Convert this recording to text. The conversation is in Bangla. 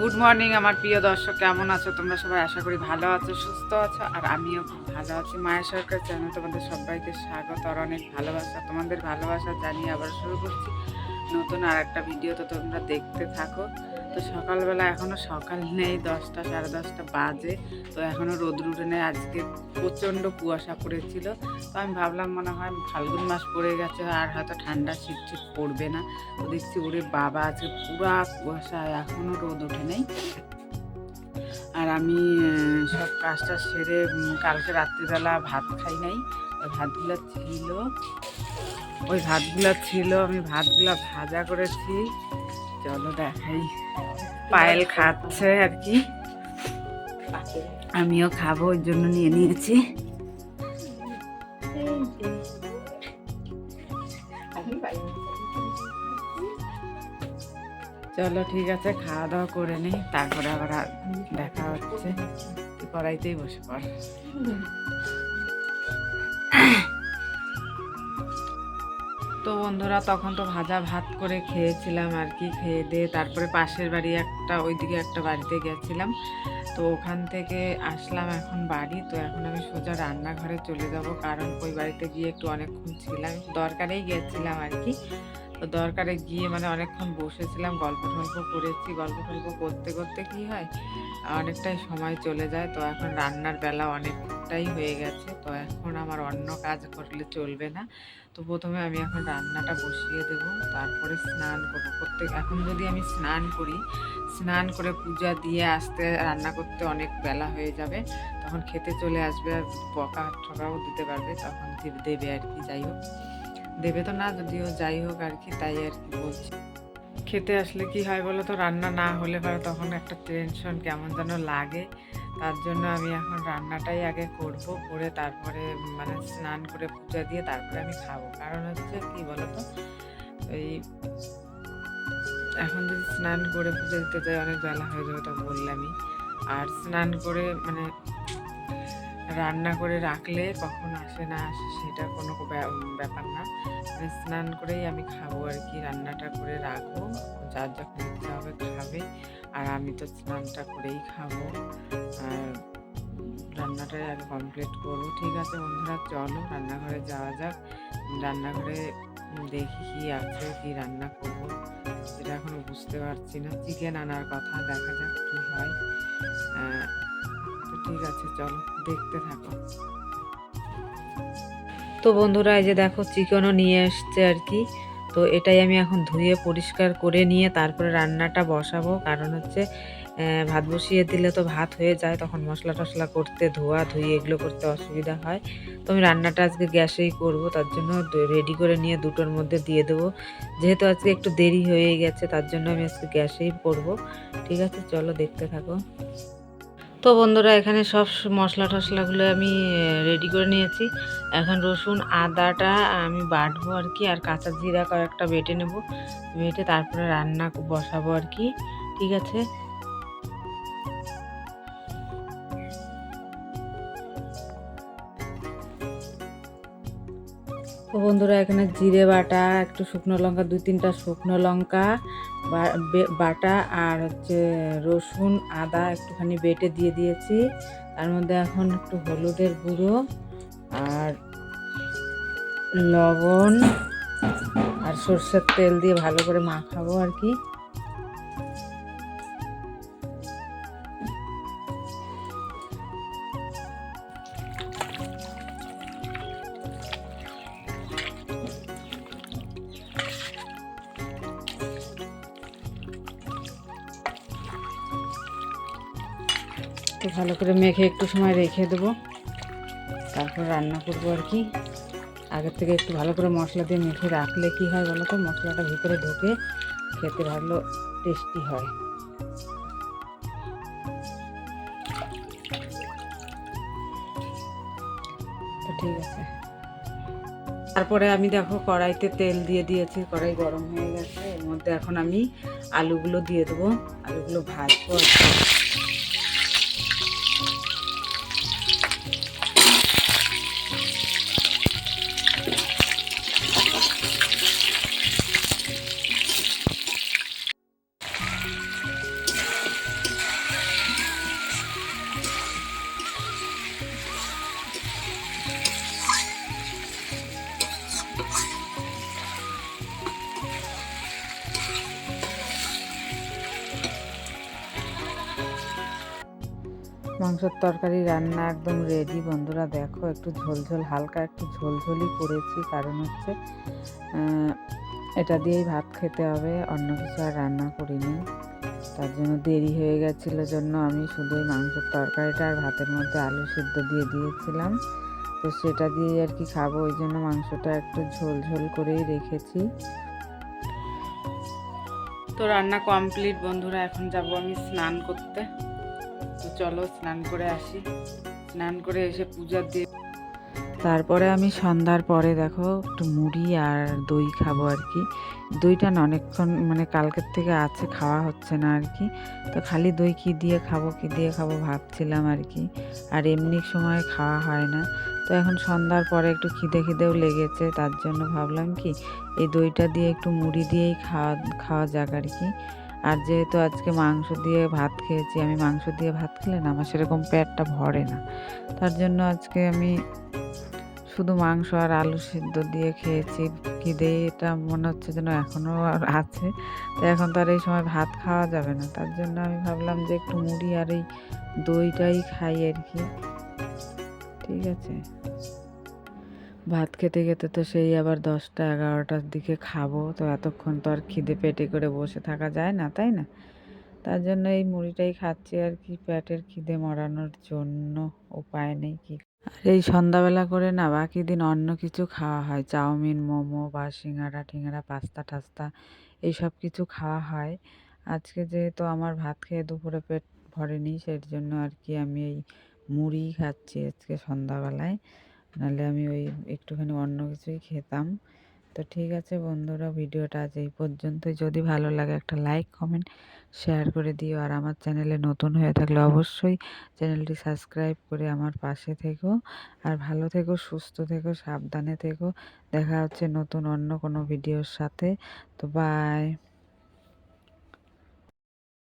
গুড মর্নিং আমার প্রিয় দর্শক। কেমন আছো? তোমরা সবাই আশা করি ভালো আছো, সুস্থ আছো, আর আমিও খুব ভালো আছি। মায়ের সরকার চ্যানেল তোমাদের সবাইকে স্বাগত, আর অনেক ভালোবাসা। তোমাদের ভালোবাসা জানিয়ে আবার শুরু করছি। নতুন আর একটা ভিডিও তো তোমরা দেখতে থাকো। তো সকালবেলা এখনও সকাল নেই, দশটা, সাড়ে দশটা বাজে। তো এখনও রোদ উঠে নেই, আজকে প্রচণ্ড কুয়াশা পড়েছিল। তো আমি ভাবলাম মনে হয় ফাল্গুন মাস পড়ে গেছে, আর হয়তো ঠান্ডা শীত শীত পড়বে না। তো দেখছি ওরে বাবা, আজকে পুরা কুয়াশা এখনও রোদ ওঠে নেই। আর আমি সব কাজটা সেরে কালকে রাত্রিবেলা ভাত খাই নাই। ভাতগুলো ছিল। ওই ভাতগুলো ছিল, আমি ভাতগুলো ভাজা করেছি। চলো দেখাই। পায়েল খাচ্ছে আর কি। আমিও খাব ওই জন্য নিয়ে নিয়েছি। চলো, ঠিক আছে, খাওয়া দাওয়া করে নিই তারপরে আবার দেখা হচ্ছে। তুই কড়াইতেই বসে পড়। তো বন্ধুরা, তখন তো ভাজা ভাত করে খেয়েছিলাম আর কি, খেয়ে দিয়ে তারপরে পাশের বাড়ি একটা, ওইদিকে একটা বাড়িতে গেছিলাম। তো ওখান থেকে আসলাম এখন বাড়ি, তো এখন আমি সোজা রান্নাঘরে চলে যাব কারণ ওই বাড়িতে গিয়ে একটু অনেকক্ষণ ছিলাম। দরকারেই গেছিলাম আর কি। তো দরকারে গিয়ে মানে অনেকক্ষণ বসেছিলাম, গল্প টল্প করেছি। গল্প টল্প করতে করতে কি হয়? অনেকটাই সময় চলে যায়, তো এখন রান্নার বেলা অনেকটাই হয়ে গেছে। তো এখন আমার অন্য কাজ করলে চলবে না। তো প্রথমে আমি এখন রান্নাটা বসিয়ে দেব। তারপরে স্নান করব। প্রত্যেক, এখন যদি আমি স্নান করি, স্নান করে পূজা দিয়ে আসতে, রান্না করতে অনেক বেলা হয়ে যাবে। তখন খেতে চলে আসবে আর বকা ঠকাও দিতে পারবে। তখন দেবে আর কি, যাই হোক। দেবে তো না, যদিও যাই হোক আর কি, তাই আর কি বলছি। খেতে আসলে কি হয় বলো তো? রান্না না হলে পরে তখন একটা টেনশন কেমন যেন লাগে। তার জন্য আমি এখন রান্নাটাই আগে করব, করে তারপরে মানে স্নান করে পূজা দিয়ে তারপরে আমি খাব। কারণ হচ্ছে কি বলো তো? ওই এখন যদি স্নান করে পুজো দিতে যাই, অনেক বেলা হয়ে যাবে তো বললামই। আর স্নান করে মানে রান্না করে রাখলে কখন আসে না আসে সেটা কোনো ব্যাপার না। মানে স্নান করেই আমি খাব আর কি, রান্নাটা করে রাখব। যার যখন ইচ্ছা হবে খাবে। আর আমি তো স্নানটা করেই খাব। আর রান্নাটাই আগে কমপ্লিট করব। ঠিক আছে বন্ধুরা, চলো রান্নাঘরে যাওয়া যাক। রান্নাঘরে দেখি কি আছে, কি রান্না করব। সেটা এখনও বুঝতে পারছি না। চিকেন আনার কথা দেখা যাক কি হয়। ঠিক আছে, চলো, দেখতে থাকো। তো বন্ধুরা, এই যে দেখো, চিকেনও নিয়ে এসছে আর কি। তো এটাই আমি এখন ধুয়ে পরিষ্কার করে নিয়ে তারপরে রান্নাটা বসাবো। কারণ হচ্ছে ভাত বসিয়ে দিলে তো ভাত হয়ে যায়, তখন মশলা টশলা করতে, ধোয়া, ধুয়ে এগুলো করতে অসুবিধা হয়। তো আমি রান্নাটা আজকে গ্যাসেই করব, তার জন্য রেডি করে নিয়ে দুটোর মধ্যে দিয়ে দেবো। যেহেতু আজকে একটু দেরি হয়ে গেছে, তার জন্য আমি আজকে গ্যাসেই করব। ঠিক আছে, চলো, দেখতে থাকো। তো বন্ধুরা, এখানে সব মশলা টশলাগুলো আমি রেডি করে নিয়েছি। এখন রসুন, আদাটা আমি বাটবো আর কি, আর কাঁচা জিরা কয়েকটা বেটে নেব। বেটে তারপরে রান্না বসাবো আর কি, ঠিক আছে? তো বন্ধুরা, এখানে জিরে বাটা, একটু শুকনো লঙ্কা, দুই তিনটা শুকনো লঙ্কা বাটা আর হচ্ছে রসুন, আদা একটুখানি বেটে দিয়ে দিয়েছি। তার মধ্যে এখন একটু হলুদের গুঁড়ো আর লবণ আর সর্ষের তেল দিয়ে ভালো করে মাখাবো আর কি। তো ভালো করে মেখে একটু সময় রেখে দেবো। তারপর রান্না করব আর কি। আগের থেকে একটু ভালো করে মশলা দিয়ে মেখে রাখলে কি হয় বলো তো? মশলাটা ভিতরে ঢোকে, খেতে ভালো টেস্টি হয়। ঠিক আছে। তারপরে আমি দেখো কড়াইতে তেল দিয়ে দিয়েছি, কড়াই গরম হয়ে গেছে। এর মধ্যে এখন আমি আলুগুলো দিয়ে দেবো। আলুগুলো ভাজবো মাংসের তরকারি রান্না একদম রেডি বন্ধুরা দেখো, একটু ঝোলঝোল হালকা একটু ঝোলঝোলই করেছি। কারণ হচ্ছে এটা দিয়েই ভাত খেতে হবে, অন্য কিছু আর রান্না করিনি। তার জন্য দেরি হয়ে গেছিল জন্য আমি শুধু মাংসের তরকারিটা আর ভাতের মধ্যে আলু সিদ্ধ দিয়ে দিয়েছিলাম। তো সেটা দিয়েই আর কি খাব, ওই জন্য মাংসটা একটু ঝোল ঝোল করেই রেখেছি। তো রান্না কমপ্লিট বন্ধুরা, এখন যাব আমি স্নান করতে। তো চলো স্নান করে আসি। স্নান করে এসে পূজা দিয়ে তারপরে আমি সন্ধ্যার পরে দেখো একটু মুড়ি আর দই খাব আর কি। দইটা না অনেকক্ষণ মানে কালকের থেকে আছে, খাওয়া হচ্ছে না আর কি। তো খালি দই কি দিয়ে খাব, কি দিয়ে খাব ভাবছিলাম আর কি। আর এমনি সময় খাওয়া হয় না। তো এখন সন্ধ্যার পরে একটু খিদে খিদেও লেগেছে, তার জন্য ভাবলাম কি এই দইটা দিয়ে একটু মুড়ি দিয়েই খাওয়া খাওয়া যাক আর কি। আর যেহেতু আজকে মাংস দিয়ে ভাত খেয়েছি, আমি মাংস দিয়ে ভাত খেলে না আমার সেরকম পেটটা ভরে না। তার জন্য আজকে আমি শুধু মাংস আর আলু সিদ্ধ দিয়ে খেয়েছি। খিদে এটা মনে হচ্ছে যেন এখনও আর আছে। তো এখন তো আর এই সময় ভাত খাওয়া যাবে না। তার জন্য আমি ভাবলাম যে একটু মুড়ি আর এই দইটাই খাই আর কি। ঠিক আছে? ভাত খেতে খেতে তো সেই আবার দশটা, এগারোটার দিকে খাব। তো এতক্ষণ তো আর খিদে পেটে করে বসে থাকা যায় না, তাই না? তার জন্য এই মুড়িটাই খাচ্ছি আর কি পেটের খিদে মরানোর জন্য। উপায় নেই কি আর এই সন্ধ্যাবেলা করে না বাকি দিন অন্য কিছু খাওয়া হয়। চাউমিন, মোমো, বা সিঙ্গারা টিঙ্গারা পাস্তা টাস্তা, এইসব কিছু খাওয়া হয়। আজকে যেহেতু আমার ভাত খেয়ে দুপুরে পেট ভরেনি, সেই জন্য আর কি আমি এই মুড়ি খাচ্ছি আজকে সন্ধ্যাবেলায়। নাহলে আমি ওই একটুখানি অন্য কিছুই খেতাম। তো ঠিক আছে বন্ধুরা, ভিডিওটা আজ এই পর্যন্তই। যদি ভালো লাগে একটা লাইক, কমেন্ট, শেয়ার করে দিও। আর আমার চ্যানেলে নতুন হয়ে থাকলে অবশ্যই চ্যানেলটি সাবস্ক্রাইব করে আমার পাশে থেকো। আর ভালো থেকো, সুস্থ থেকো, সাবধানে থেকো। দেখা হচ্ছে নতুন অন্য কোনো ভিডিওর সাথে। তো বাই